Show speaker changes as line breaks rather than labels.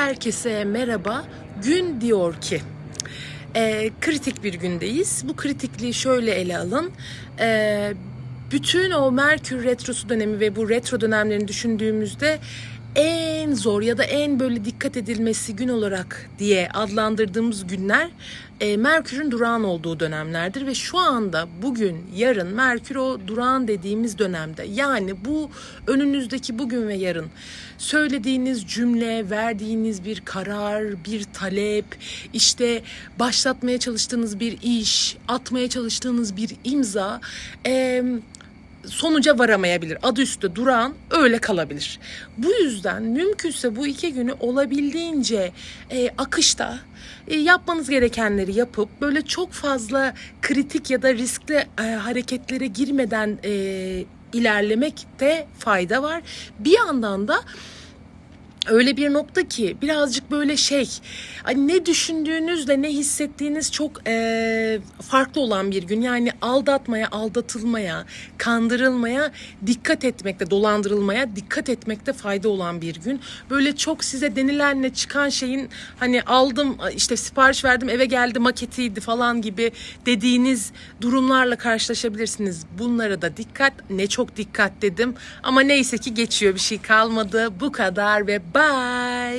Herkese merhaba. Gün diyor ki e, kritik bir gündeyiz. Bu kritikliği şöyle ele alın. E, bütün o Merkür Retrosu dönemi ve bu retro dönemlerini düşündüğümüzde en zor ya da en böyle dikkat edilmesi gün olarak diye adlandırdığımız günler e, Merkür'ün durağan olduğu dönemlerdir ve şu anda bugün yarın Merkür o durağan dediğimiz dönemde. Yani bu önünüzdeki bugün ve yarın söylediğiniz cümle, verdiğiniz bir karar, bir talep, işte başlatmaya çalıştığınız bir iş, atmaya çalıştığınız bir imza e, sonuca varamayabilir. Adı üstü duran öyle kalabilir. Bu yüzden mümkünse bu iki günü olabildiğince e, akışta e, yapmanız gerekenleri yapıp böyle çok fazla kritik ya da riskli e, hareketlere girmeden e, ilerlemekte fayda var. Bir yandan da öyle bir nokta ki birazcık böyle şey hani ne düşündüğünüzle ne hissettiğiniz çok eee, farklı olan bir gün. Yani aldatmaya, aldatılmaya, kandırılmaya dikkat etmekte, dolandırılmaya dikkat etmekte fayda olan bir gün. Böyle çok size denilenle çıkan şeyin hani aldım işte sipariş verdim eve geldi maketiydi falan gibi dediğiniz durumlarla karşılaşabilirsiniz. Bunlara da dikkat ne çok dikkat dedim ama neyse ki geçiyor bir şey kalmadı. Bu kadar ve 拜